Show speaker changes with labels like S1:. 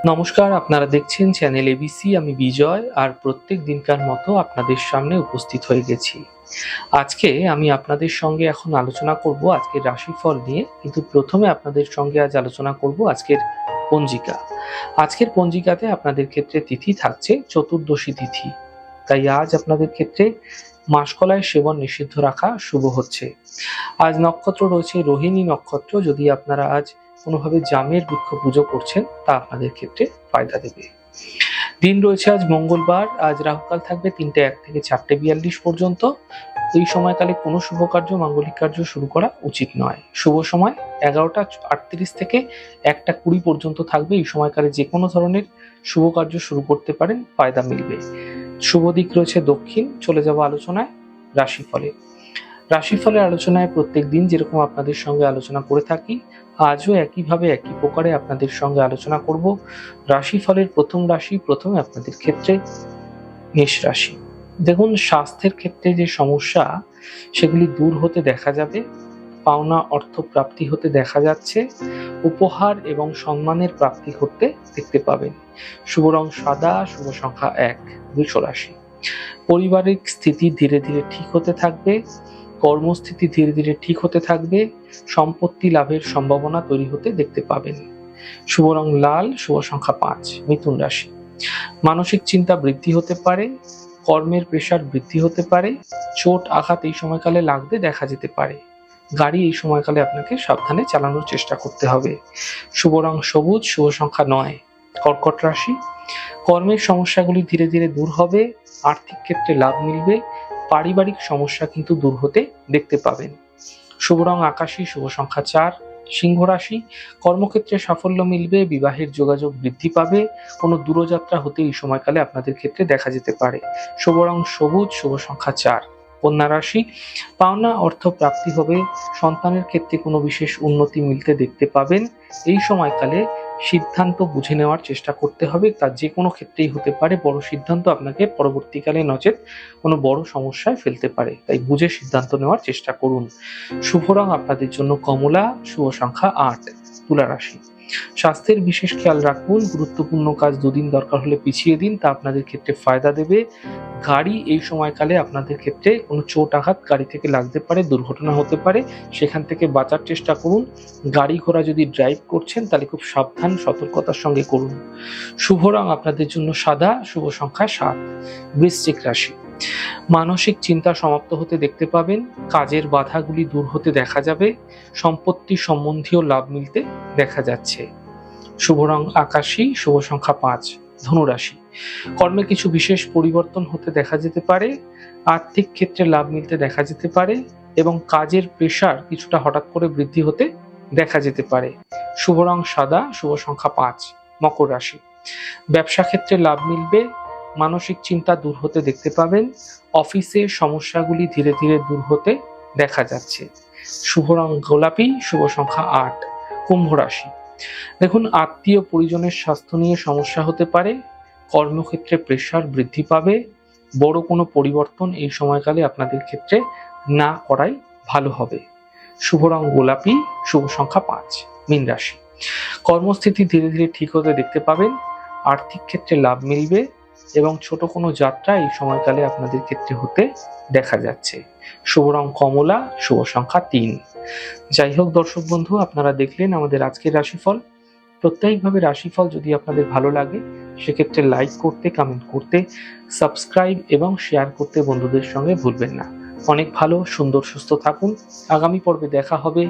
S1: নমস্কার, আপনারা দেখছেন চ্যানেল এবিসি আমি বিজয়, আর প্রত্যেক দিনকার মতো আপনাদের সামনে উপস্থিত হয়ে গেছি। আজকে আমি আপনাদের সঙ্গে এখন আলোচনা করব আজকের রাশিফল নিয়ে, কিন্তু প্রথমে আপনাদের সঙ্গে আজ আলোচনা করব আজকের পঞ্জিকা। আজকের পঞ্জিকাতে আপনাদের ক্ষেত্রে তিথি থাকছে চতুর্দশী তিথি। তাই আজ আপনাদের ক্ষেত্রে মাসকলায় সেবন নিষিদ্ধ রাখা শুভ হচ্ছে। আজ নক্ষত্র রয়েছে, রোহিণী নক্ষত্র, যদি আপনারা আজ কোনোভাবে জামের বৃক্ষ পুজো করছেন, তা আপনাদের ক্ষেত্রে ফায়দা দেবে। দিন রয়েছে আজ মঙ্গলবার, আজ রাহুকাল থাকবে তিনটে এক থেকে চারটে বিয়াল্লিশ পর্যন্ত। এই সময়কালে কোনো শুভ কার্য, মাঙ্গলিক কার্য শুরু করা উচিত নয়। শুভ সময় এগারোটা আটত্রিশ থেকে একটা কুড়ি পর্যন্ত থাকবে। এই সময়কালে যে কোনো ধরনের শুভ কার্য শুরু করতে পারেন, ফায়দা মিলবে। শুভ দিক রয়েছে দক্ষিণ, চলে যাব আলোচনায়, রাশিফলে। রাশিফলের আলোচনায় প্রত্যেক দিন যেরকম আপনাদের সঙ্গে আলোচনা করে থাকি, আজও একইভাবে একই প্রকারে আপনাদের সঙ্গে আলোচনা করব। রাশিফলের প্রথম রাশি, প্রথমে আপনাদের ক্ষেত্রে মেষ রাশি। দেখুন, স্বাস্থ্যের ক্ষেত্রে যে সমস্যা, সেগুলি দূর হতে দেখা যাবে, পাওনা অর্থ প্রাপ্তি হতে দেখা যাচ্ছে, উপহার এবং সম্মানের প্রাপ্তি করতে দেখতে পাবেন। শুভ রং সাদা, শুভ সংখ্যা এক দুশো রাশি। পারিবারিক স্থিতি ধীরে ধীরে ঠিক হতে থাকবে কর্মস্থিতি ধীরে ধীরে ঠিক হতে থাকবে, সম্পত্তি লাভের সম্ভাবনা তৈরি হতে দেখতে পাবেন। শুভ রং লাল, শুভ সংখ্যা পাঁচ, মিথুন রাশি। মানসিক চিন্তা বৃদ্ধি হতে পারে, কর্মের প্রেশার বৃদ্ধি হতে পারে, চোট, আঘাত এই সময়কালে লাগতে দেখা যেতে পারে। গাড়ি এই সময়কালে আপনাকে সাবধানে চালানোর চেষ্টা করতে হবে। শুভ রং সবুজ, শুভ সংখ্যা নয়, কর্কট রাশি। কর্মের সমস্যাগুলি ধীরে ধীরে দূর হবে, আর্থিক ক্ষেত্রে লাভ মিলবে পারিবারিক সমস্যা কিন্তু দূর হতে দেখতে পাবেন। শুভ রং আকাশী, শুভ সংখ্যা চার, সিংহ রাশি, কর্মক্ষেত্রে সাফল্য মিলবে, বিবাহের যোগাযোগ বৃদ্ধি পাবে, কোনো দূরযাত্রা হতে এই সময়কালে আপনাদের ক্ষেত্রে দেখা যেতে পারে। শুভ রং সবুজ, শুভ সংখ্যা চার। কন্যা রাশি, পাওনা অর্থ প্রাপ্তি হবে, সন্তানের ক্ষেত্রে কোনো বিশেষ উন্নতি মিলতে দেখতে পাবেন। এই সময়কালে সিদ্ধান্ত বুঝে নেওয়ার চেষ্টা করতে হবে। তা যে কোনো ক্ষেত্রেই হতে পারে, বড় সিদ্ধান্ত আপনাকে পরবর্তীকালে নচেত কোনো বড় সমস্যায় ফেলতে পারে। তাই বুঝে সিদ্ধান্ত নেওয়ার চেষ্টা করুন। শুভ রং আপনাদের জন্য। কমলা, শুভ সংখ্যা আট তুলা রাশি। স্বাস্থ্যের বিশেষ খেয়াল রাখুন, গুরুত্বপূর্ণ কাজ দুদিন দরকার হলে পিছিয়ে দিন, তা আপনাদের ক্ষেত্রে ফায়দা দেবে। গাড়ি এই সময়কালে আপনাদের ক্ষেত্রে কোনো চোট আঘাত গাড়ি থেকে লাগতে পারে, দুর্ঘটনা হতে পারে, সেখান থেকে বাঁচার চেষ্টা করুন। গাড়ি ঘোড়া যদি ড্রাইভ করছেন, তাহলে খুব সাবধান, সতর্কতার সঙ্গে করুন। শুভ রং আপনাদের জন্য সাদা, শুভ সংখ্যা সাত। বৃশ্চিক রাশি। মানসিক চিন্তা সমাপ্ত হতে দেখতে পাবেন, কাজের বাধাগুলি দূর হতে দেখা যাবে, সম্পত্তি সম্বন্ধীয় লাভ মিলতে দেখা যাচ্ছে। শুভ রং আকাশী, শুভ সংখ্যা পাঁচ, ধনুরাশি। কর্মে কিছু বিশেষ পরিবর্তন হতে দেখা যেতে পারে, আর্থিক ক্ষেত্রে লাভ মিলতে দেখা যেতে পারে এবং কাজের প্রেশার কিছুটা হঠাৎ করে বৃদ্ধি হতে দেখা যেতে পারে। শুভ রং সাদা, শুভ সংখ্যা পাঁচ, মকর রাশি। ব্যবসা ক্ষেত্রে লাভ মিলবে মানসিক চিন্তা দূর হতে দেখতে পাবেন। অফিসে সমস্যাগুলি ধীরে ধীরে দূর হতে দেখা যাচ্ছে। শুভ রং গোলাপি, শুভ সংখ্যা আট, কুম্ভ রাশি। দেখুন, আত্মীয় পরিজনের স্বাস্থ্য নিয়ে সমস্যা হতে পারে, কর্মক্ষেত্রে প্রেশার বৃদ্ধি পাবে, বড় কোনো পরিবর্তন এই সময়কালে আপনাদের ক্ষেত্রে না করাই ভালো হবে। শুভ রং গোলাপি, শুভ সংখ্যা পাঁচ, মীন রাশি। কর্মস্থিতি ধীরে ধীরে ঠিক হতে দেখতে পাবেন, আর্থিক ক্ষেত্রে লাভ মিলবে এবং ছোট কোনো যাত্রা এই সময়কালে আপনাদের ক্ষেত্রে হতে দেখা যাচ্ছে। শুভ রং কমলা, শুভ সংখ্যা তিন। যাই হোক দর্শক বন্ধু, আপনারা দেখলেন আমাদের আজকের রাশিফল। প্রত্যেকভাবে রাশিফল যদি আপনাদের ভালো লাগে, সেক্ষেত্রে লাইক করতে কমেন্ট করতে সাবস্ক্রাইব এবং শেয়ার করতে বন্ধুদের সঙ্গে ভুলবেন না। অনেক ভালো, সুন্দর, সুস্থ থাকুন। আগামী পর্বে দেখা হবে।